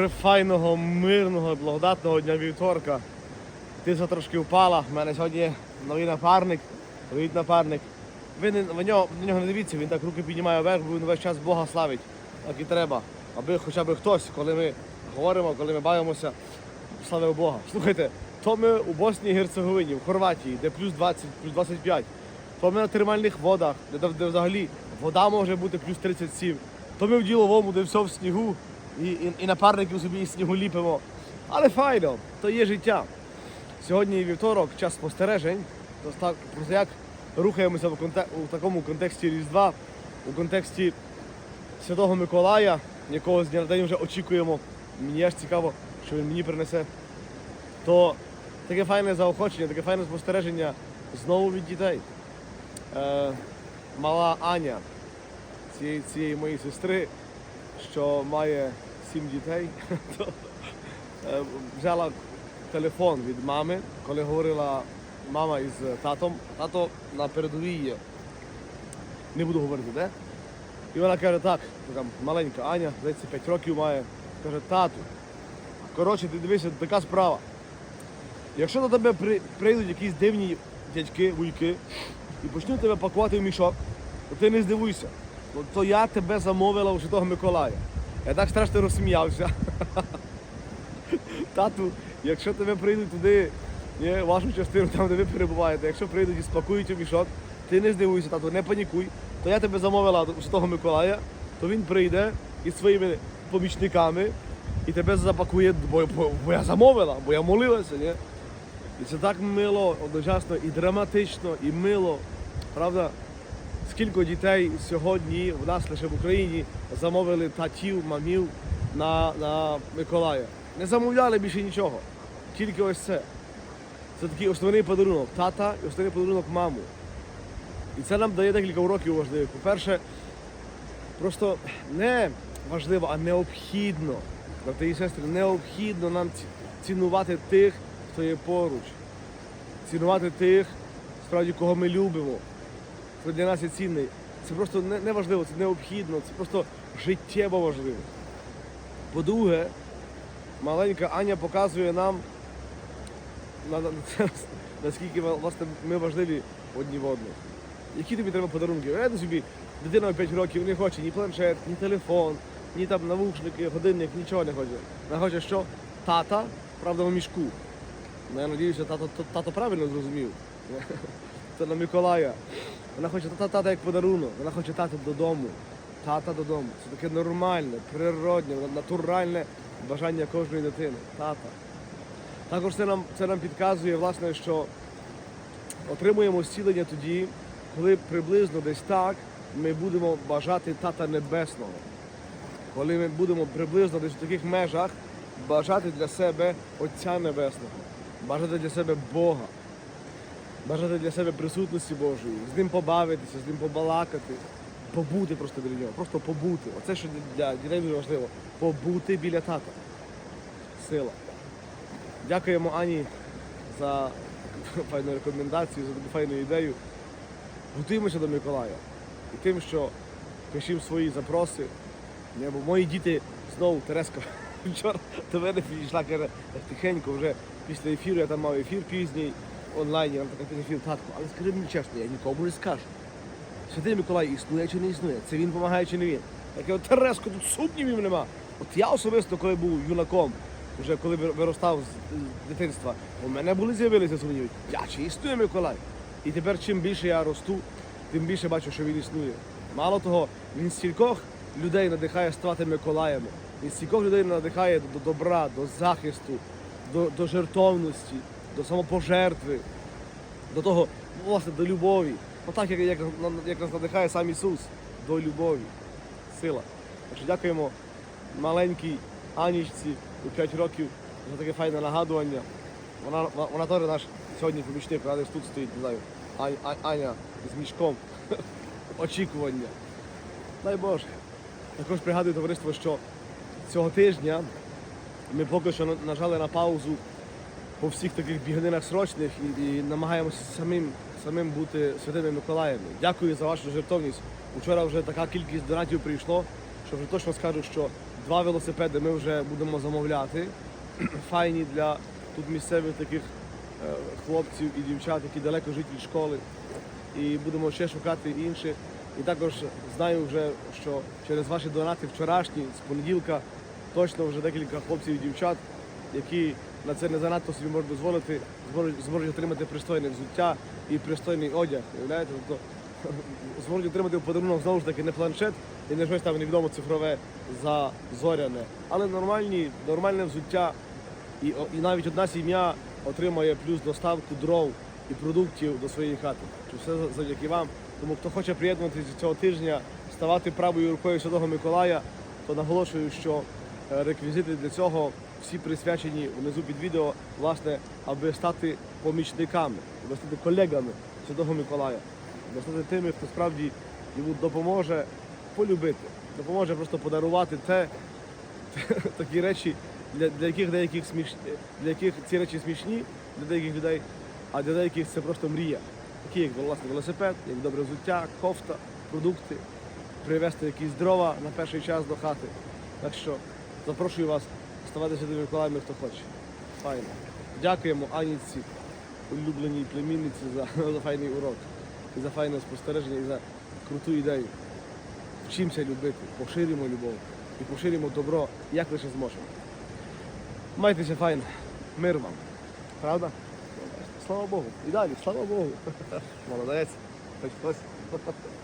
прифайного, мирного, благодатного дня вівторка. Тиса трошки впала. У мене сьогодні новий напарник. Привіт, напарник. Ви не, в нього, на нього не дивіться, він так руки піднімає вверх, бо він весь час Бога славить. Так і треба. Аби хоча б хтось, коли ми говоримо, коли ми бавимося, славив Бога. Слухайте, то ми у Боснії і Герцеговині, в Хорватії, де плюс 20, плюс 25. То ми на термальних водах, де, де взагалі вода може бути плюс 37. То ми в діловому, де все в снігу, і, і, і напарників собі із снігу ліпимо. Але файно, то є життя. Сьогодні вівторок, час спостережень. То так, просто як рухаємося в, конте- у такому контексті Різдва, у контексті Святого Миколая, якого з дня на день вже очікуємо. Мені аж цікаво, що він мені принесе. То таке файне заохочення, таке файне спостереження знову від дітей. Е, мала Аня цієї, цієї моєї сестри, що має сім дітей, то, е, взяла телефон від мами, коли говорила мама із татом. Тато на передовій є. Не буду говорити, де. І вона каже, так, така маленька Аня, здається, 5 років має. Каже, тату, коротше, ти дивися, така справа. Якщо до тебе при- прийдуть якісь дивні дядьки, вуйки і почнуть тебе пакувати в мішок, то ти не здивуйся. То я тебе замовила у Святого Миколая. Я так страшно розсміявся. Тату, якщо тебе прийдуть туди, ні, вашу частину, там, де ви перебуваєте, якщо прийдуть і спакують у мішок, ти не здивуйся, тату, не панікуй. То я тебе замовила у Святого Миколая, то він прийде із своїми помічниками і тебе запакує, бо, бо, бо я замовила, бо я молилася, ні? І це так мило, одночасно і драматично, і мило. Правда, скільки дітей сьогодні в нас лише в Україні замовили татів, мамів на, на Миколая. Не замовляли більше нічого. Тільки ось це. Це такий основний подарунок тата і основний подарунок маму. І це нам дає декілька уроків важливих. По-перше, просто не важливо, а необхідно, брати і сестри, необхідно нам цінувати тих, хто є поруч. Цінувати тих, справді, кого ми любимо. Це для нас є цінний. Це просто не, важливо, це необхідно, це просто життєво важливо. По-друге, маленька Аня показує нам, наскільки власне, ми важливі одні в одних. Які тобі треба подарунки? Я собі дитина 5 років не хоче ні планшет, ні телефон, ні там навушники, годинник, нічого не хоче. Вона хоче що? Тата, правда, в мішку. Ну, я тато, тато, тато правильно зрозумів. Це на Миколая. Вона хоче тата, тата як подарунок, вона хоче тата додому. Тата додому. Це таке нормальне, природне, натуральне бажання кожної дитини. Тата. Також це нам, це нам підказує, власне, що отримуємо зцілення тоді, коли приблизно десь так ми будемо бажати Тата Небесного. Коли ми будемо приблизно десь в таких межах бажати для себе Отця Небесного, бажати для себе Бога, бажати для себе присутності Божої, з ним побавитися, з ним побалакати, побути просто біля нього, просто побути. Оце що для дітей дуже важливо. Побути біля тата. Сила. Дякуємо Ані за файну рекомендацію, за таку файну ідею. Готуємося до Миколая. І тим, що пишемо свої запроси. Бо мої діти знову Тереска вчора до мене підійшла, каже, тихенько вже після ефіру, я там мав ефір пізній онлайн, я після ефір, татку, але скажи мені чесно, я нікому не скажу. Святий Миколай існує чи не існує? Це він допомагає чи не він? Я кажу, Тереско, тут сумнівів нема. От я особисто, коли був юнаком, вже коли виростав з дитинства, у мене були з'явилися сумніви. Я чи існує Миколай? І тепер чим більше я росту, тим більше бачу, що він існує. Мало того, він стількох людей надихає ставати Миколаями. Він стількох людей надихає до добра, до захисту, до, до жертовності, до самопожертви, до того, ну, власне, до любові. Ну так, як, як, як нас надихає сам Ісус, до любові. Сила. Так що дякуємо маленькій Анічці у 5 років за таке файне нагадування. Вона, вона теж наш сьогодні помічник, вона десь тут стоїть, не знаю, Ань- А- Аня з мішком. Очікування. Дай Боже. Також пригадую товариство, що цього тижня ми поки що нажали на паузу по всіх таких біганинах срочних і, і намагаємося самим, самим бути святими Миколаями. Дякую за вашу жертовність. Учора вже така кількість донатів прийшло, що вже точно скажу, що два велосипеди ми вже будемо замовляти. Файні для тут місцевих таких е, хлопців і дівчат, які далеко живуть від школи. І будемо ще шукати інших. І також знаю вже, що через ваші донати вчорашні, з понеділка, точно вже декілька хлопців і дівчат, які на це не занадто собі можуть дозволити, зможуть, отримати пристойне взуття і пристойний одяг. Уявляєте? Тобто зможуть отримати в подарунок знову ж таки не планшет і не щось там невідомо цифрове зазоряне, але нормальні, нормальне взуття. І, і навіть одна сім'я отримає плюс доставку дров і продуктів до своєї хати. Що все завдяки вам. Тому хто хоче приєднуватися цього тижня, ставати правою рукою Святого Миколая, то наголошую, що е, реквізити для цього всі присвячені внизу під відео, власне, аби стати помічниками, аби стати колегами Святого Миколая, аби стати тими, хто справді йому допоможе полюбити, допоможе просто подарувати те, такі речі, для, для яких деяких смішні, для яких ці речі смішні, для деяких людей, а для деяких це просто мрія. Такі як власне велосипед, як добре взуття, кофта, продукти, привезти якісь дрова на перший час до хати. Так що запрошую вас ставати святими Миколаями, хто хоче. Файно. Дякуємо Аніці, улюбленій племінниці за, за файний урок, і за файне спостереження, і за круту ідею. Вчимося любити, поширюємо любов і поширюємо добро, як лише зможемо. Майтеся файно, мир вам. Правда? Слава Богу. І далі, слава Богу. Молодець. Хоч хтось.